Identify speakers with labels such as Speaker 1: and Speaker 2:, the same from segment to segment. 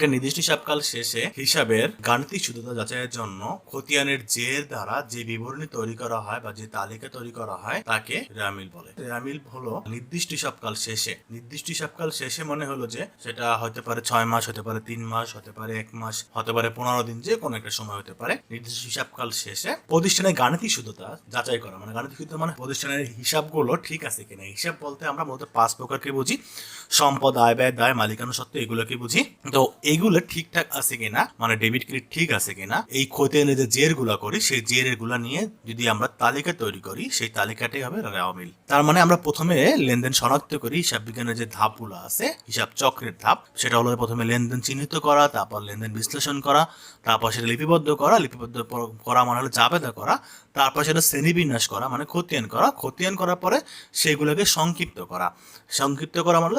Speaker 1: একটা নির্দিষ্ট হিসাবকাল শেষে হিসাবের গাণিতিক শুদ্ধতা যাচাইয়ের জন্য খতিয়ানের জের দ্বারা যে বিবরণী তৈরি করা হয় বা যে তালিকা তৈরি করা হয়, তাকে রেয়ামিল বলে। রেয়ামিল হলো নির্দিষ্ট হিসাবকাল শেষে। নির্দিষ্ট হিসাবকাল শেষে মনে হলো যে সেটা হতে পারে ছয় মাস, হতে পারে তিন মাস, হতে পারে এক মাস, হতে পারে পনেরো দিন, যে কোনো একটা সময় হতে পারে। নির্দিষ্ট হিসাবকাল শেষে প্রতিষ্ঠানের গাণিতিক শুদ্ধতা যাচাই করা মানে গাণিতিক শুদ্ধতা মানে প্রতিষ্ঠানের হিসাবগুলো ঠিক আছে কিনা। হিসাব বলতে আমরা মূলত পাঁচ প্রকারকে বুঝি। সম্পদ, আয়, ব্যয়, দায়, মালিকানা সত্ত্ব এগুলোকে বুঝি। তো এগুলো ঠিকঠাক আছে কিনা মানে ডেবিট ক্রেডিট ঠিক আছে কিনা, এই খতিয়ানে যে জেরগুলা করি, সেই জেরেরগুলা নিয়ে যদি আমরা তালিকা তৈরি করি, সেই তালিকাটাই হবে রেওয়ামিল তার মানে আমরা প্রথমে লেনদেন শনাক্ত করি, হিসাব বিজ্ঞানের যে ধাপগুলো আছে, হিসাব চক্রের ধাপ, সেটা হলো প্রথমে লেনদেন চিহ্নিত করা, তারপর লেনদেন বিশ্লেষণ করা, তারপর সেটা লিপিবদ্ধ করা লিপিবদ্ধ করা মানে হলো জাবেদা করা, তারপর সেটা শ্রেণীবিন্যাস করা মানে খতিয়ান করা, খতিয়ান করার পরে সেগুলোকে সংক্ষিপ্ত করা। সংক্ষিপ্ত করা মানে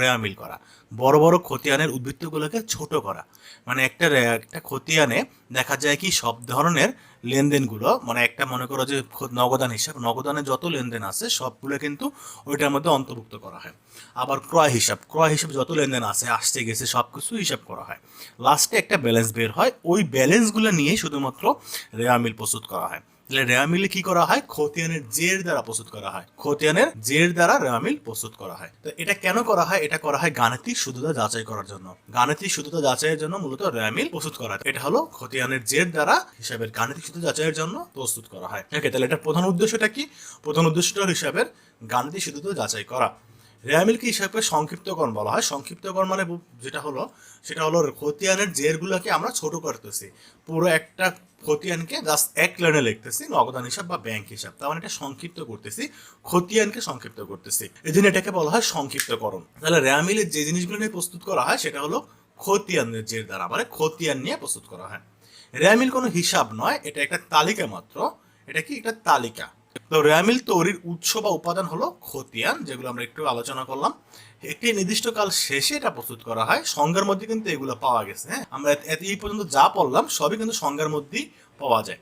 Speaker 1: রেয়ামিল করা। বড় বড় খতিয়ানের উদ্বৃত্তগুলোকে ছোট করা। মানে একটা একটা খতিয়ানে দেখা যায় কি সব ধরনের লেনদেনগুলো মানে একটা মনে করো যে নগদান হিসাব, নগদানে যত লেনদেন আছে সবগুলো কিন্তু ওইটার মধ্যে অন্তর্ভুক্ত করা হয়। আবার ক্রয় হিসাব ক্রয় হিসাব যত লেনদেন আছে আসতে গেছে সব কিছু হিসাব করা হয়। লাস্টে একটা ব্যালেন্স বের হয়, ওই ব্যালেন্সগুলো নিয়েই শুধুমাত্র রেয়ামিল প্রস্তুত করা হয়। তাহলে রেয়ামিলে কি করা হয়? খতিয়ানের জের দ্বারা প্রস্তুত করা হয়। খতিয়ানের জের দ্বারা রেয়ামিল প্রস্তুত করা হয়। তো এটা কেন করা হয়? এটা করা হয় গাণিতিক শুদ্ধতা যাচাই করার জন্য। গাণিতিক শুদ্ধতা যাচাইয়ের জন্য মূলত রেয়ামিল প্রস্তুত করা হয়। এটা হলো খতিয়ানের জের দ্বারা হিসাবের গাণিতিক শুদ্ধতা যাচাইয়ের জন্য প্রস্তুত করা হয়। ওকে তাহলে এটার প্রধান উদ্দেশ্যটা কি? প্রধান উদ্দেশ্যটা হিসাবের গাণিতিক শুদ্ধতা যাচাই করা। রেয়ামিলকে হিসাবে সংক্ষিপ্তকরণ বলা হয়। সংক্ষিপ্তকরণ মানে যেটা হলো, সেটা হলো খতিয়ানের জেরগুলোকে আমরা ছোট করতেছি। পুরো একটা খতিয়ানকে জাস্ট এক লাইনে লিখতেছি, নগদান হিসাব বা ব্যাংক হিসাব। তার মানে এটা সংক্ষিপ্ত করতেছি, খতিয়ানকে সংক্ষিপ্ত করতেছি। এই জন্য এটাকে বলা হয় সংক্ষিপ্তকরণ। তাহলে রেয়ামিলের যে জিনিসগুলো নিয়ে প্রস্তুত করা হয়, সেটা হলো খতিয়ানের জের দ্বারা মানে খতিয়ান নিয়ে প্রস্তুত করা হয়। রেয়ামিল কোনো হিসাব নয়, এটা একটা তালিকা মাত্র। এটা কি? একটা তালিকা। তো রেয়ামিল তৈরির উৎস বা উপাদান হলো খতিয়ান, যেগুলো আমরা একটু আলোচনা করলাম। একটি নির্দিষ্ট কাল শেষে এটা প্রস্তুত করা হয়। সংজ্ঞার মধ্যে কিন্তু এগুলো পাওয়া গেছে হ্যাঁ? আমরা এই পর্যন্ত যা পড়লাম, সবই কিন্তু সংজ্ঞার মধ্যেই পাওয়া যায়।